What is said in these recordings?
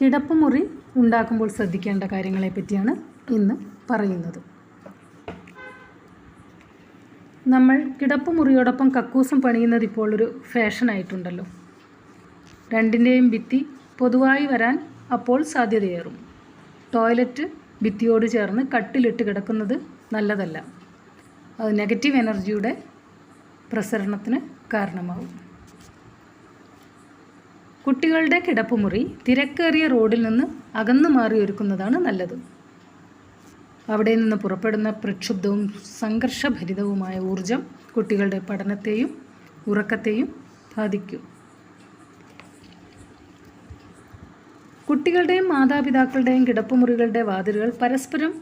കിടപ്പുമുറി ഉണ്ടാക്കുമ്പോൾ ശ്രദ്ധിക്കേണ്ട കാര്യങ്ങളെ പറ്റിയാണ് ഇന്ന് പറയുന്നത്. നമ്മൾ കിടപ്പുമുറിയോടൊപ്പം കക്കൂസും പണിയുന്നത് ഇപ്പോൾ ഒരു ഫാഷനായിട്ടുണ്ടല്ലോ രണ്ടിന്റെയും ഭിത്തി പൊതുവായി വരാൻ അപ്പോൾ സാധ്യതയേറും. ടോയ്ലറ്റ് ഭിത്തിയോട് ചേർന്ന് കട്ടിലിട്ട് കിടക്കുന്നത് നല്ലതല്ല. അത് നെഗറ്റീവ് എനർജിയുടെ പ്രസരണത്തിന് കാരണമാവും. കുട്ടികളുടെ കിടപ്പുമുറി തിരക്കേറിയ റോഡിൽ നിന്ന് അകന്നു മാറി ഒരുക്കുന്നതാണ് നല്ലത്. അവിടെ നിന്ന് പുറപ്പെടുന്ന പ്രക്ഷുബ്ധവും സംഘർഷഭരിതവുമായ ഊർജം കുട്ടികളുടെ പഠനത്തെയും ഉറക്കത്തെയും ബാധിക്കും. കുട്ടികളുടെയും മാതാപിതാക്കളുടെയും കിടപ്പുമുറികളുടെ വാതിലുകൾ പരസ്പരം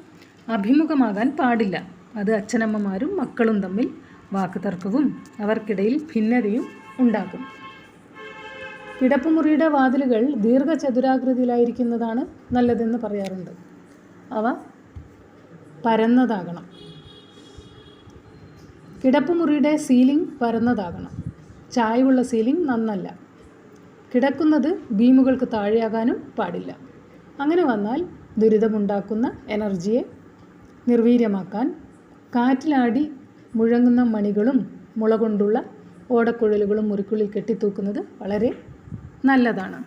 അഭിമുഖമാകാൻ പാടില്ല. അത് അച്ഛനമ്മമാരും മക്കളും തമ്മിൽ വാക്കുതർക്കവും അവർക്കിടയിൽ ഭിന്നതയും ഉണ്ടാക്കും. കിടപ്പുമുറിയുടെ വാതിലുകൾ ദീർഘചതുരാകൃതിയിലായിരിക്കുന്നതാണ് നല്ലതെന്ന് പറയാറുണ്ട്. അവ പരന്നതാകണം. കിടപ്പുമുറിയുടെ സീലിംഗ് പരന്നതാകണം. ചായവുള്ള സീലിംഗ് നന്നല്ല. കിടക്കുന്നത് ബീമുകൾക്ക് താഴെയാകാനും പാടില്ല. അങ്ങനെ വന്നാൽ ദുരിതമുണ്ടാക്കുന്ന എനർജിയെ നിർവീര്യമാക്കാൻ കാറ്റിലാടി മുഴങ്ങുന്ന മണികളും മുളകൊണ്ടുള്ള ഓടക്കുഴലുകളും മുറിക്കുള്ളിൽ കെട്ടിത്തൂക്കുന്നത് വളരെ നല്ലതാണ്.